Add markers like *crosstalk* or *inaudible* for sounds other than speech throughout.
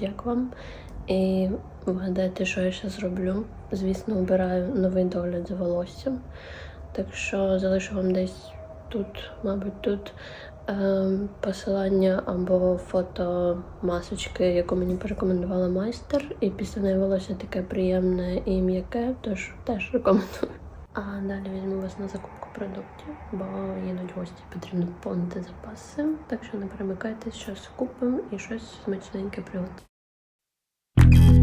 Привіт, як вам? І вгадайте, що я зараз роблю. Звісно, обираю новий догляд за волоссям. Так що залишу вам десь тут, мабуть, тут ем, посилання або фото масочки, яку мені порекомендувала майстер. І після неї волосся таке приємне і м'яке, тож теж рекомендую. А далі візьму вас на закупку продуктів, бо їдуть гості, потрібно поповнити запаси. Так що не перемикайтесь, щось купимо і щось смачненьке приготуємо. you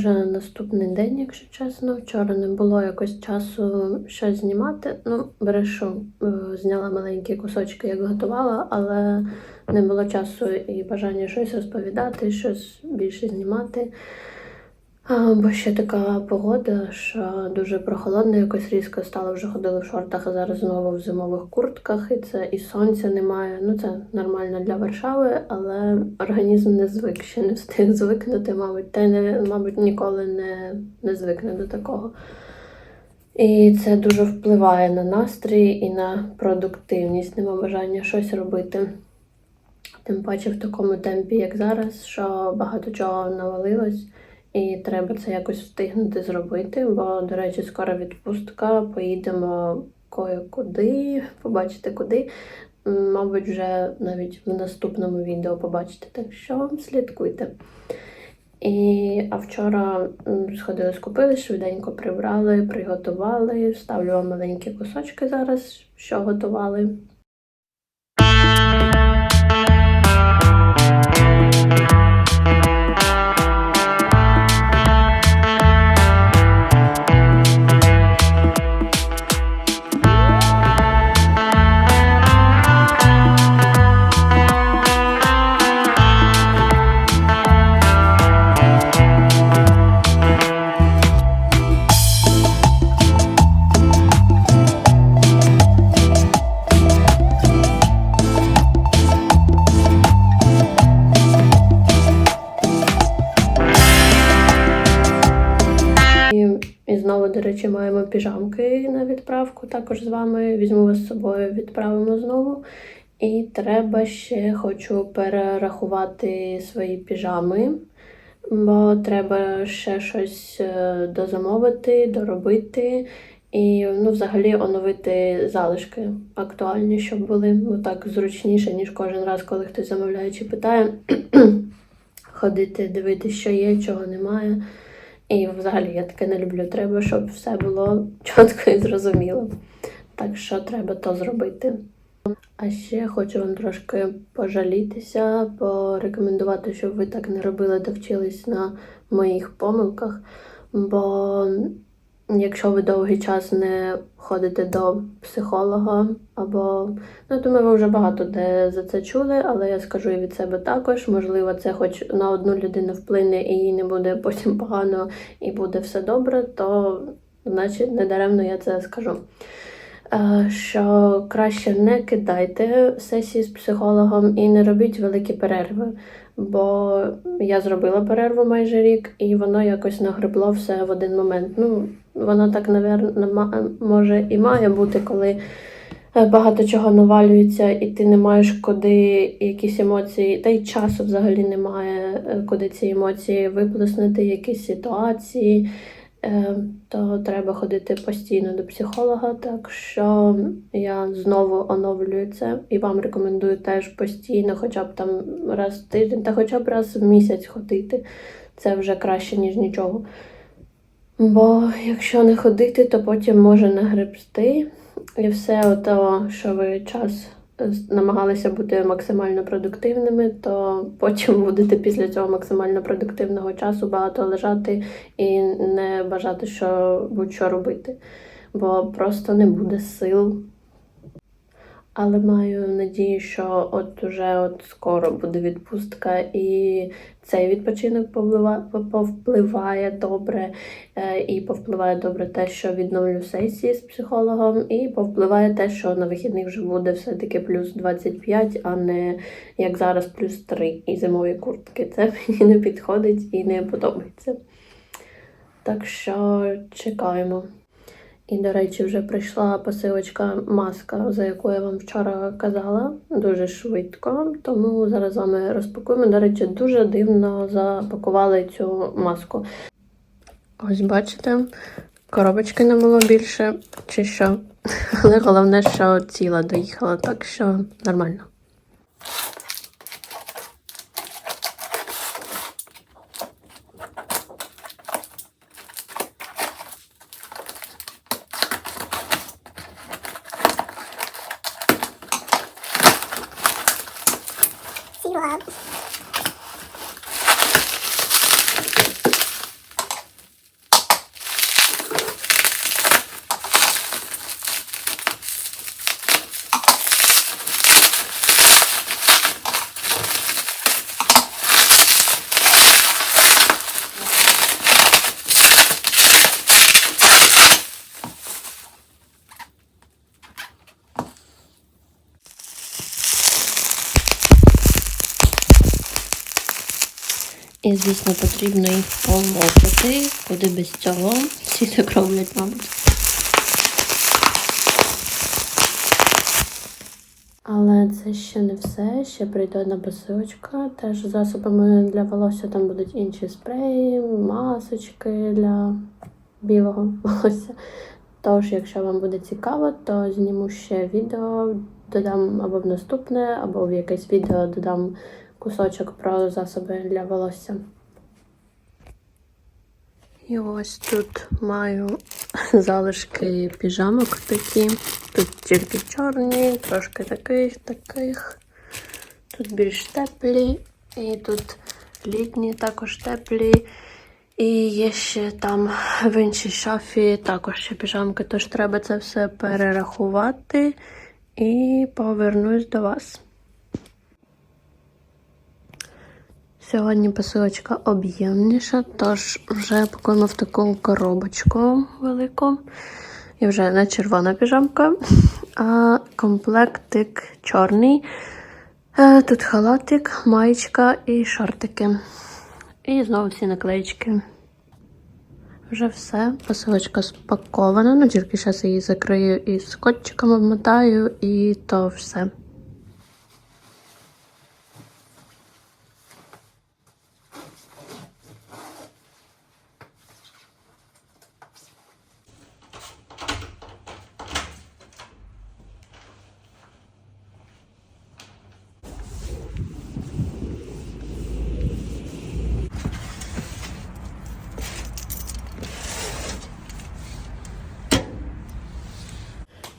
вже наступний день, якщо чесно. Вчора не було якось часу щось знімати. Ну, брешу, е, зняла маленькі кусочки, як готувала, але не було часу і бажання щось розповідати, щось більше знімати. А, Бо ще така погода, що дуже прохолодно, якось різко стало, вже ходили в шортах, а зараз знову в зимових куртках, і це і сонця немає. Ну це нормально для Варшави, але організм не звик, ще не встиг звикнути, мабуть, та й не, мабуть, ніколи не, не звикне до такого. І це дуже впливає на настрій і на продуктивність, нема бажання щось робити. Тим паче в такому темпі, як зараз, що багато чого навалилось. І треба це якось встигнути зробити, бо, до речі, скоро відпустка, поїдемо кое-куди, побачите куди. Мабуть, вже навіть в наступному відео побачите, так що слідкуйте. І, а вчора сходили, скупили, швиденько прибрали, приготували. Ставлю вам маленькі кусочки зараз, що готували. Речі, маємо піжамки на відправку. Також з вами візьму вас з собою, відправимо знову. І треба ще хочу перерахувати свої піжами, бо треба ще щось е, дозамовити, доробити. І ну, взагалі оновити залишки актуальні, щоб були ну, так зручніше, ніж кожен раз, коли хтось замовляє чи питає. *clears throat* Ходити, дивитися, що є, чого немає. І взагалі я таке не люблю. Треба, щоб все було *laughs* чітко і зрозуміло. Так що треба то зробити. А ще хочу вам трошки пожалітися, порекомендувати, щоб ви так не робили довчились на моїх помилках. Бо якщо ви довгий час не ходите до психолога, або ну думаю, ви вже багато де за це чули, але я скажу і від себе також. Можливо, це хоч на одну людину вплине і їй не буде потім погано і буде все добре, то значить недаремно я це скажу. Е, Що краще не кидайте сесії з психологом і не робіть великі перерви. Бо я зробила перерву майже рік, і воно якось нагребло все в один момент. Ну, воно так, напевно, може і має бути, коли е, багато чого навалюється, і ти не маєш куди якісь емоції, та й часу взагалі немає, е, куди ці емоції виплеснути, якісь ситуації. Е, То треба ходити постійно до психолога, так що я знову оновлюю це і вам рекомендую теж постійно, хоча б там раз в тиждень, та хоча б раз в місяць ходити. Це вже краще, ніж нічого. Бо якщо не ходити, то потім може нагребсти. І все ото, що ви час намагалися бути максимально продуктивними, то потім будете після цього максимально продуктивного часу багато лежати і не бажати що будь-що робити. Бо просто не буде сил. Але маю надію, що от уже от скоро буде відпустка, і цей відпочинок повпливає добре, е, і повпливає добре те, що відновлю сесії з психологом, і повпливає те, що на вихідних вже буде все-таки плюс 25, а не як зараз плюс 3 і зимові куртки. Це *laughs* мені не підходить і не подобається. Так що чекаємо. І, до речі, вже прийшла посилочка маска, за яку я вам вчора казала, дуже швидко. Тому зараз з вами розпакуємо. До речі, дуже дивно запакували цю маску. Ось бачите, коробочки не було більше, чи що. *laughs* Але головне, що ціла доїхала, так що нормально. Vlog. І, звісно, потрібно їх полопати, куди без цього. Всі так роблять, мабуть. Але це ще не все. Ще прийде одна посилочка. Теж засобами для волосся там будуть інші спреї, масочки для білого *laughs* волосся. Тож, якщо вам буде цікаво, то зніму ще відео, додам або в наступне, або в якесь відео додам кусочок про засоби для волосся. І ось тут маю *laughs* залишки піжамок такі. Тут тільки чорні, трошки таких, таких. Тут більш теплі, і тут літні також теплі. І є ще там в іншій шафі також ще піжамки, тож треба це все перерахувати і повернусь до вас. Сьогодні посилочка об'ємніша, тож вже пакуємо в таку коробочку велику. І вже не червона піжамка, а комплектик чорний. Е, Тут халатик, маєчка і шортики. І знову всі наклеїчки. Вже все, посилочка спакована. Ну, тільки зараз її закрию і скотчиком обмотаю, і то все.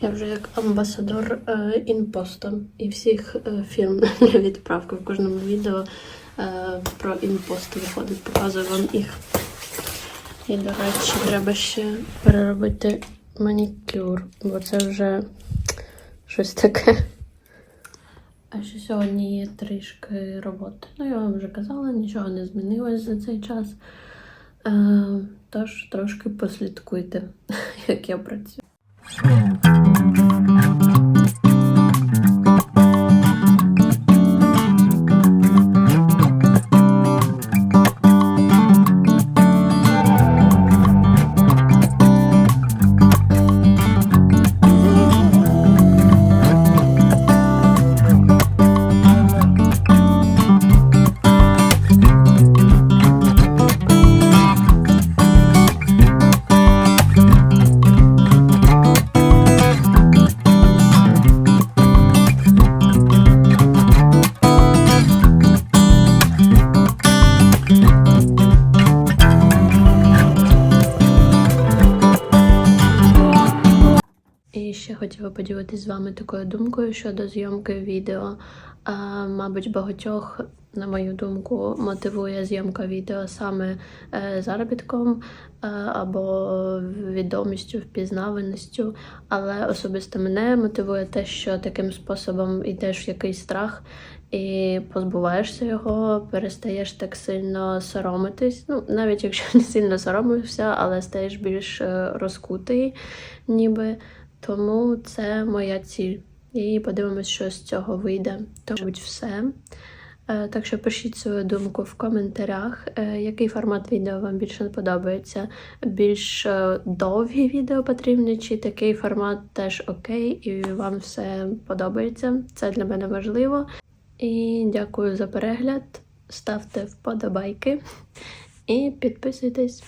Я вже як амбасадор е, інпосту і всіх е, фірм *laughs* для відправки в кожному відео е, про інпост виходить, показую вам їх. І, до речі, треба ще переробити манікюр, бо це вже щось таке. А ще сьогодні є трішки роботи. Ну, я вам вже казала, нічого не змінилось за цей час. Е, тож трошки послідкуйте, *laughs* як я працюю. Хотіла поділитися з вами такою думкою щодо зйомки відео. А, мабуть, багатьох, на мою думку, мотивує зйомка відео саме е, заробітком е, або відомістю, впізнаваністю. Але особисто мене мотивує те, що таким способом йдеш в якийсь страх і позбуваєшся його, перестаєш так сильно соромитись. Ну, навіть якщо *laughs* не сильно соромишся, але стаєш більш е, розкутий, ніби. Тому це моя ціль. І подивимось, що з цього вийде. То, мабуть, все. Е, Так що пишіть свою думку в коментарях, е, який формат відео вам більше подобається. Більш е, довгі відео потрібні, чи такий формат теж окей, і вам все подобається. Це для мене важливо. І дякую за перегляд. Ставте вподобайки і підписуйтесь.